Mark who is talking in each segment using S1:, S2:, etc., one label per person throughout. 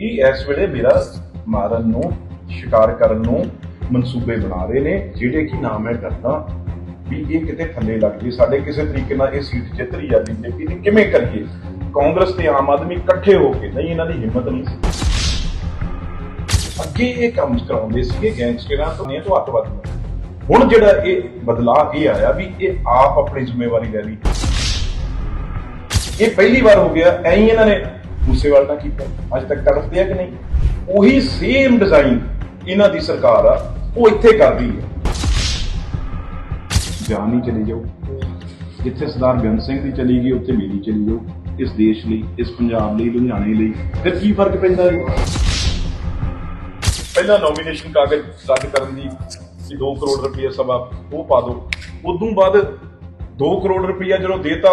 S1: ਇਹ ਇਸ ਵੇਲੇ ਮੇਰਾ ਮਾਰਨ ਨੂੰ, ਸ਼ਿਕਾਰ ਕਰਨ ਨੂੰ ਮਨਸੂਬੇ ਬਣਾ ਰਹੇ ਨੇ, ਜਿਹੜੇ ਕਿ ਨਾ ਮੈਂ ਕਰਦਾ ਵੀ ਇਹ ਕਿਤੇ ਥੱਲੇ ਲੱਗ ਜੇ। ਸਾਡੇ ਕਿਸੇ ਤਰੀਕੇ ਨਾਲ ਇਹ ਸੀਟ ਜਿੱਤ ਰਹੀ ਆ ਬੀਜੇਪੀ ਦੀ ਕਿਵੇਂ ਕਰੀਏ? ਕਾਂਗਰਸ ਤੇ ਆਮ ਆਦਮੀ ਇਕੱਠੇ ਹੋ ਕੇ, ਨਹੀਂ, ਇਹਨਾਂ ਦੀ ਹਿੰਮਤ ਨਹੀਂ ਸੀ। ਅੱਗੇ ਇਹ ਕੰਮ ਕਰਾਉਂਦੇ ਸੀਗੇ ਗੈਂਗਸਟਰਾਂ ਤੋਂ ਨਹੀਂ ਤੋਂ ਅੱਤਵਾਦੀਆਂ ਹੁਣ ਜਿਹੜਾ ਇਹ ਬਦਲਾਅ ਇਹ ਆਇਆ ਵੀ ਇਹ ਆਪ ਆਪਣੀ ਜ਼ਿੰਮੇਵਾਰੀ ਲੈ ਲਈ। ਇਹ ਪਹਿਲੀ ਵਾਰ ਹੋ ਗਿਆ, ਐਂ ਇਹਨਾਂ ਨੇ ਮੂਸੇਵਾਲ ਨਾਲ ਕੀਤਾ। ਅੱਜ ਤੱਕ ਤੜਫਦੇ ਆ ਕਿ ਨਹੀਂ? ਉਹੀ ਸੇਮ ਡਿਜ਼ਾਈਨ ਇਹਨਾਂ ਦੀ ਸਰਕਾਰ ਆ, ਉਹ ਇੱਥੇ ਕਰਦੀ ਹੈ। ਜਾਨ ਨਹੀਂ ਚਲੀ ਜਾਓ। ਜਿੱਥੇ ਸਰਦਾਰ ਬੇਅੰਤ ਸਿੰਘ ਦੀ ਚਲੀ ਗਈ, ਉੱਥੇ ਮੇਰੀ ਚਲੀ ਜਾਓ। ਇਸ ਦੇਸ਼ ਲਈ, ਇਸ ਪੰਜਾਬ ਲਈ, ਲੁਧਿਆਣੇ ਲਈ। ਫਿਰ ਕੀ ਫ਼ਰਕ ਪੈਂਦਾ ਹੈ ਪਹਿਲਾਂ ਨੋਮੀਨੇਸ਼ਨ ਕਾਗਜ਼ ਰੱਦ ਕਰਨ ਦੀ ਕਿ 2 ਕਰੋੜ ਰੁਪਏ ਸਭਾ ਉਹ ਪਾ ਦਿਓ। ਉਦੋਂ ਬਾਅਦ 2 ਕਰੋੜ ਰੁਪਏ ਜਦੋਂ ਦੇਤਾ,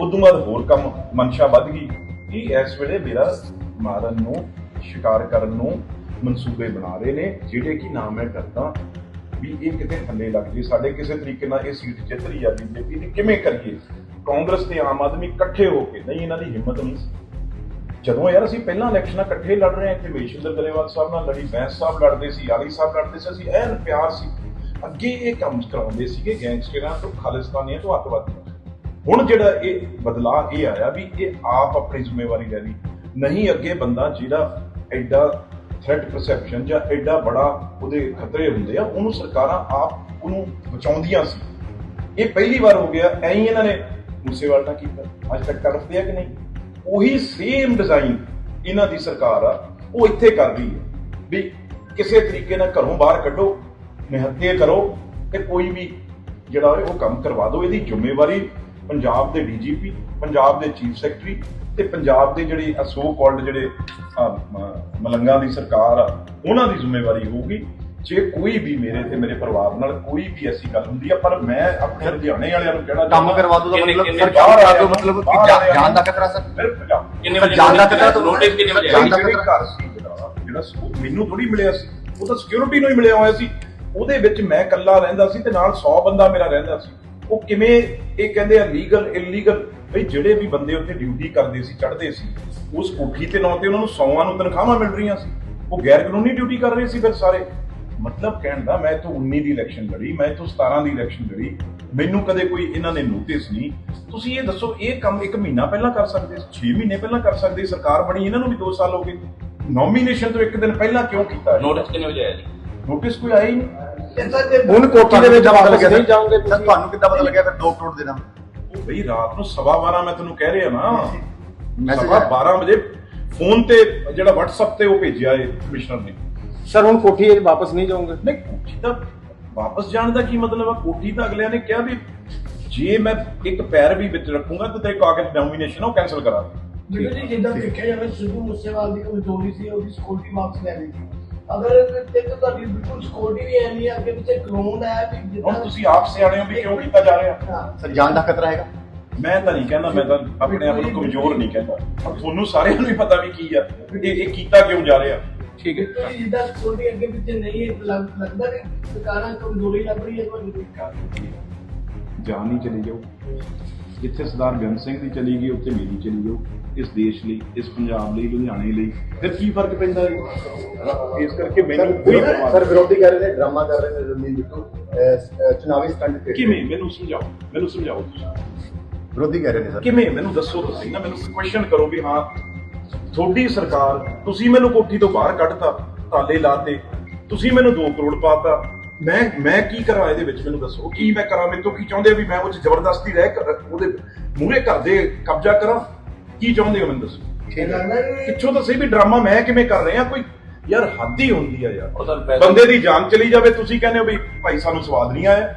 S1: ਉਦੋਂ ਬਾਅਦ ਹੋਰ ਕੰਮ, ਮਨਸ਼ਾ ਵੱਧ ਗਈ। ਇਹ ਇਸ ਵੇਲੇ ਮੇਰਾ ਮਾਰਨ ਨੂੰ, ਸ਼ਿਕਾਰ ਕਰਨ ਨੂੰ ਮਨਸੂਬੇ ਬਣਾ ਰਹੇ ਨੇ, ਜਿਹੜੇ ਕਿ ਨਾ ਮੈਂ ਕਰਦਾ ਵੀ ਇਹ ਕਿਤੇ ਥੱਲੇ ਲੱਗ ਜੇ। ਸਾਡੇ ਕਿਸੇ ਤਰੀਕੇ ਨਾਲ ਇਹ ਸੀਟ ਜਿੱਤ ਰਹੀ ਆ ਬੀਜੇਪੀ ਦੀ, ਕਿਵੇਂ ਕਰੀਏ? ਕਾਂਗਰਸ ਤੇ ਆਮ ਆਦਮੀ ਇਕੱਠੇ ਹੋ ਕੇ, ਨਹੀਂ, ਇਹਨਾਂ ਦੀ ਹਿੰਮਤ ਨਹੀਂ ਸੀ। ਜਦੋਂ ਯਾਰ ਅਸੀਂ ਪਹਿਲਾਂ ਇਲੈਕਸ਼ਨਾਂ ਇਕੱਠੇ ਲੜ ਰਹੇ ਹਾਂ, ਇੱਥੇ ਵਿਸ਼ੇਂਦਰ ਗਰੇਵਾਲ ਸਾਹਿਬ ਨਾਲ ਲੜੀ, ਬੈਂਸ ਸਾਹਿਬ ਲੜਦੇ ਸੀ, ਆਲੀ ਸਾਹਿਬ ਲੜਦੇ ਸੀ, ਅਸੀਂ ਐਨ ਪਿਆਰ ਸੀ। ਅੱਗੇ ਇਹ ਕੰਮ ਕਰਾਉਂਦੇ ਸੀਗੇ, ਗੈਂਗਸਟਰਾਂ ਤੋਂ, ਖਾਲਿਸਤਾਨੀਆਂ ਤੋਂ ਅੱਤਵਾਦੀਆਂ ਹੁਣ ਜਿਹੜਾ ਇਹ ਬਦਲਾਅ ਇਹ ਆਇਆ ਵੀ ਇਹ ਆਪ ਆਪਣੀ ਜ਼ਿੰਮੇਵਾਰੀ ਲੈ ਲਈ। ਨਹੀਂ ਅੱਗੇ ਬੰਦਾ ਜਿਹੜਾ ਐਡਾ ਥ੍ਰੈਟ ਪਰਸੈਪਸ਼ਨ ਜਾਂ ਐਡਾ ਬੜਾ ਉਹਦੇ ਖਤਰੇ ਹੁੰਦੇ ਆ, ਉਹਨੂੰ ਸਰਕਾਰਾਂ ਆਪ ਉਹਨੂੰ ਬਚਾਉਂਦੀਆਂ ਸੀ। ਇਹ ਪਹਿਲੀ ਵਾਰ ਹੋ ਗਿਆ, ਐਂ ਹੀ ਇਹਨਾਂ ਨੇ ਮੂਸੇਵਾਲ ਨਾਲ ਕੀਤਾ। ਅੱਜ ਤੱਕ ਤੜਫਦੇ ਆ ਕਿ ਨਹੀਂ? ਉਹੀ ਸੇਮ ਡਿਜ਼ਾਈਨ ਇਹਨਾਂ ਦੀ ਸਰਕਾਰ ਆ, ਉਹ ਇੱਥੇ ਕਰ ਰਹੀ ਹੈ ਵੀ ਕਿਸੇ ਤਰੀਕੇ ਨਾਲ ਘਰੋਂ ਬਾਹਰ ਕੱਢੋ, ਨਿਹੱਥੇ ਕਰੋ ਤੇ ਕੋਈ ਵੀ ਜਿਹੜਾ ਉਹ ਕੰਮ ਕਰਵਾ ਦਿਓ। ਇਹਦੀ ਜ਼ਿੰਮੇਵਾਰੀ ਪੰਜਾਬ ਦੇ ਡੀਜੀਪੀ ਪੰਜਾਬ ਦੇ ਚੀਫ ਸੈਕਟਰੀ ਤੇ ਪੰਜਾਬ ਦੇ ਜਿਹੜੇ ਸੋ ਕਾਲਡ ਜਿਹੜੇ ਮਲੰਗਾਂ ਦੀ ਸਰਕਾਰ ਆ ਉਹਨਾਂ ਦੀ ਜ਼ਿੰਮੇਵਾਰੀ ਹੋਊਗੀ। ਜੇ ਕੋਈ ਵੀ ਮੇਰੇ ਤੇ ਮੇਰੇ ਪਰਿਵਾਰ ਨਾਲ ਕੋਈ ਵੀ ਐਸੀ ਗੱਲ ਹੁੰਦੀ ਆ ਪਰ ਮੈਂ ਆਪਣੇ ਲੁਧਿਆਣੇ ਵਾਲਿਆਂ ਨੂੰ ਕਹਿਣਾ
S2: ਕੰਮ ਕਰਵਾ ਦੋ ਦਾ ਮਤਲਬ
S3: ਕਿੰਨੇ
S2: ਸਰ
S1: ਬਾਹਰ
S2: ਕੰਮ
S1: ਆ?
S2: ਦੋ ਮਤਲਬ ਜਾਨ ਦਾ ਖਤਰਾ ਸਰ।
S3: ਕਿੰਨੇ ਵਜੇ
S2: ਜਾਣ ਦਾ ਖਤਰਾ ਤਾਂ
S3: ਨੋਟਿਸ ਕਿੰਨੇ ਵਜੇ ਆਇਆ
S2: ਦਾ
S1: ਜਿਹੜੇ
S2: ਖਤਰਾ।
S1: ਜਿਹੜਾ ਮੈਨੂੰ ਥੋੜੀ ਮਿਲਿਆ ਸੀ। ਉਹ ਤਾਂ ਸਿਕਿਉਰਿਟੀ ਨੂੰ ਹੀ ਮਿਲਿਆ ਹੋਇਆ ਸੀ। ਉਹਦੇ ਵਿੱਚ ਮੈਂ ਇਕੱਲਾ ਰਹਿੰਦਾ ਸੀ ਤੇ ਨਾਲ 100 ਬੰਦਾ ਮੇਰਾ ਰਹਿੰਦਾ ਸੀ। ਉਹ ਕਿਵੇਂ ਇਹ ਕਹਿੰਦੇ ਆ ਲੀਗਲ ਇਲੀਗਲ ਬਈ ਜਿਹੜੇ ਵੀ ਬੰਦੇ ਉੱਥੇ ਡਿਊਟੀ ਕਰਦੇ ਸੀ ਚੜ੍ਹਦੇ ਸੀ ਉਸ ਕੋਠੀ ਤੇ ਨਾਂ ਤੇ ਉਹਨਾਂ ਨੂੰ ਸੌਆਂ ਨੂੰ ਤਨਖਾਹਾਂ ਮਿਲ ਰਹੀਆਂ ਸੀ। ਉਹ ਗੈਰ ਕਾਨੂੰਨੀ ਡਿਊਟੀ ਕਰ ਰਹੇ ਸੀ ਫਿਰ ਸਾਰੇ। ਮਤਲਬ ਕਹਿਣ ਦਾ ਮੈਂ ਤੋਂ 19 ਦੀ ਇਲੈਕਸ਼ਨ ਲੜੀ ਮੈਂ ਤੋਂ 17 ਦੀ ਇਲੈਕਸ਼ਨ ਲੜੀ। ਮੈਨੂੰ ਕਦੇ ਕੋਈ ਇਹਨਾਂ ਨੇ ਨੋਟਿਸ ਨਹੀਂ। ਤੁਸੀਂ ਇਹ ਦੱਸੋ ਇਹ ਕੰਮ ਇੱਕ ਮਹੀਨਾ ਪਹਿਲਾਂ ਕਰ ਸਕਦੇ ਸੀ? 6 ਮਹੀਨੇ ਪਹਿਲਾਂ ਕਰ ਸਕਦੇ ਸੀ। ਸਰਕਾਰ ਬਣੀ ਇਹਨਾਂ ਨੂੰ ਵੀ 2 ਸਾਲ ਹੋ ਗਏ। ਨੋਮੀਨੇਸ਼ਨ ਤੋਂ ਇੱਕ ਦਿਨ ਪਹਿਲਾਂ ਕਿਉਂ ਕੀਤਾ
S3: ਨੋਟਿਸ ਕਿੰਨੇ ਵਜੇ ਆਇਆ ਜੀ?
S1: ਨੋਟਿਸ ਕੋਈ ਆਇਆ ਹੀ ਨਹੀਂ।
S2: ਹੁਣ ਕੋਠੀ ਦੇ ਵਿੱਚ
S4: ਵਾਪਸ
S2: ਪਤਾ ਲੱਗਿਆ
S4: ਨਹੀਂ ਜਾਓਗੇ ਤੁਸੀਂ।
S2: ਤੁਹਾਨੂੰ ਕਿੱਦਾਂ ਪਤਾ ਲੱਗਿਆ ਫਿਰ 2 ਕਰੋੜ ਦੇਣਾ
S1: ਉਹ ਬਈ ਰਾਤ ਨੂੰ ਸਵਾ 12 ਮੈਂ ਤੈਨੂੰ ਕਹਿ ਰਿਹਾ ਨਾ ਸਵਾ
S2: ਆਇਆ।
S1: 12 ਵਜੇ ਫੋਨ ਤੇ ਜਿਹੜਾ WhatsApp ਤੇ ਉਹ ਭੇਜਿਆ ਇਹ ਕਮਿਸ਼ਨਰ ਨੇ।
S4: ਸਰ ਹੁਣ ਕੋਠੀ ਵਿੱਚ ਵਾਪਸ ਨਹੀਂ ਜਾਓਗੇ?
S1: ਨਹੀਂ ਕੋਠੀ ਦਾ ਵਾਪਸ ਜਾਣ ਦਾ ਕੀ ਮਤਲਬ ਆ? ਕੋਠੀ ਤਾਂ ਅਗਲਿਆਂ ਨੇ ਕਿਹਾ ਵੀ ਜੇ ਮੈਂ ਇੱਕ ਪੈਰ ਵੀ ਵਿੱਚ ਰੱਖੂੰਗਾ ਤਾਂ ਤੇਰੇ ਕਾਗਜ਼ ਡੋਮੀਨੇਸ਼ਨ ਉਹ ਕੈਨਸਲ ਕਰਾ ਦੇ।
S5: ਜੀ ਜਿੱਦਾਂ ਦੇਖਿਆ ਜਾਵੇ ਸਿੱਧੂ ਮੂਸੇਵਾਲ ਦੀ ਕਮਜ਼ੋਰੀ ਸੀ ਉਹਦੀ ਸਿਕਿਉਰਿਟੀ ਵਾਪਸ ਲੈ ਲਈ ਸੀ। ਅਗਰ ਤੇ ਤਾਂ ਤੁਹਾਡੀ ਬਿਲਕੁਲ ਸਿਕਿਉਰਿਟੀ ਵੀ ਹੈ ਨਹੀਂ ਅੱਗੇ ਪਿੱਛੇ ਕਲੋਨ ਹੈ ਵੀ ਜਿੱਦਾਂ
S1: ਹੁਣ ਤੁਸੀਂ ਆਪ ਸਿਆਣੇ ਹੋ ਵੀ ਕਿਉਂ ਕੀਤਾ ਜਾ ਰਿਹਾ?
S5: ਹਾਂ।
S2: ਸਰ ਜਾਨ ਦਾ ਖਤਰਾ ਹੈਗਾ?
S1: ਮੈਂ ਤਾਂ ਨਹੀਂ ਕਹਿੰਦਾ ਮੈਂ ਤਾਂ ਆਪਣੇ ਆਪ ਨੂੰ ਕਮਜ਼ੋਰ ਨਹੀਂ ਕਹਿੰਦਾ। ਪਰ ਤੁਹਾਨੂੰ ਸਾਰਿਆਂ ਨੂੰ ਹੀ ਪਤਾ ਵੀ ਕੀ ਆ ਇਹ ਇਹ ਕੀਤਾ ਕਿਉਂ ਜਾ ਰਿਹਾ?
S4: ਠੀਕ ਹੈ।
S5: ਜੀ ਜਿੱਦਾਂ ਸਿਕਿਉਰਿਟੀ ਅੱਗੇ ਪਿੱਛੇ ਨਹੀਂ ਹੈ ਲੱਗ- ਲੱਗਦਾ ਕਿ ਸਰਕਾਰਾਂ ਕਮਜ਼ੋਰੀ ਲੱਗ ਰਹੀ ਹੈ ਤੁਹਾਡੀ
S1: ਜਾਨ ਨਹੀਂ ਚਲੀ ਜਾਓ ਜਿੱਥੇ ਸਰਦਾਰ ਬੇਅੰਤ ਸਿੰਘ ਦੀ ਚਲੀ ਗਈ ਉੱਥੇ ਮੇਰੀ ਚਲੀ ਜਾਓ। ਇਸ ਦੇਸ਼ ਲਈ ਇਸ ਪੰਜਾਬ ਲਈ ਲੁਧਿਆਣੇ ਲਈ। ਫਿਰ ਕੀ ਫ਼ਰਕ ਪੈਂਦਾ ਹੈ ਇਸ ਕਰਕੇ ਮੈਨੂੰ ਕੋਈ
S2: ਸਰ ਵਿਰੋਧੀ ਕਹਿ ਰਹੇ ਨੇ ਡਰਾਮਾ ਕਰ ਰਹੇ ਨੇ ਰਣਜੀਤ ਬਿੱਟੂ ਚੁਣਾਵੀ ਸਟੰਟ।
S1: ਕਿਵੇਂ? ਮੈਨੂੰ ਸਮਝਾਓ। ਮੈਨੂੰ ਸਮਝਾਓ ਤੁਸੀਂ।
S2: ਵਿਰੋਧੀ ਕਹਿ ਰਹੇ ਨੇ ਸਰ।
S1: ਕਿਵੇਂ? ਮੈਨੂੰ ਦੱਸੋ ਤੁਸੀਂ ਨਾ ਮੈਨੂੰ ਕੁਐਸਚਨ ਕਰੋ ਵੀ ਹਾਂ ਤੁਹਾਡੀ ਸਰਕਾਰ ਤੁਸੀਂ ਮੈਨੂੰ ਕੋਠੀ ਤੋਂ ਬਾਹਰ ਕੱਢਤਾ ਤਾਲੇ ਲਾਤੇ ਤੁਸੀਂ ਮੈਨੂੰ 2 ਕਰੋੜ ਪਾਤਾ। ਮੈਂ ਮੈਂ ਕੀ ਕਰਾਂ ਇਹਦੇ ਵਿੱਚ? ਮੈਨੂੰ ਦੱਸੋ। ਕੀ ਮੈਂ ਕਰਾਂ? ਮੇਰੇ ਤੋਂ ਕੀ ਚਾਹੁੰਦੇ ਵੀ ਮੈਂ ਉਹ 'ਚ ਜ਼ਬਰਦਸਤੀ ਰਹਿ ਕਰ- ਉਹਦੇ ਮੂਹਰੇ ਘਰ ਦੇ ਕਬਜ਼ਾ ਕਰਾਂ? ਕੀ ਚਾਹੁੰਦੇ ਹੋ ਮੈਨੂੰ ਦੱਸੋ? ਪਿੱਛੋਂ ਤਾਂ ਸਹੀ ਵੀ ਡਰਾਮਾ ਮੈਂ ਕਿਵੇਂ ਕਰ ਰਿਹਾ? ਕੋਈ ਯਾਰ ਹੱਦ ਹੀ ਹੁੰਦੀ ਆ ਯਾਰ।
S3: ਉਹ ਤਾਂ ਪੈਸੇ-
S1: ਬੰਦੇ ਦੀ ਜਾਨ ਚਲੀ ਜਾਵੇ। ਤੁਸੀਂ ਕਹਿੰਦੇ ਹੋ ਵੀ ਭਾਈ ਸਾਨੂੰ ਸਵਾਦ ਨਹੀਂ ਆਇਆ।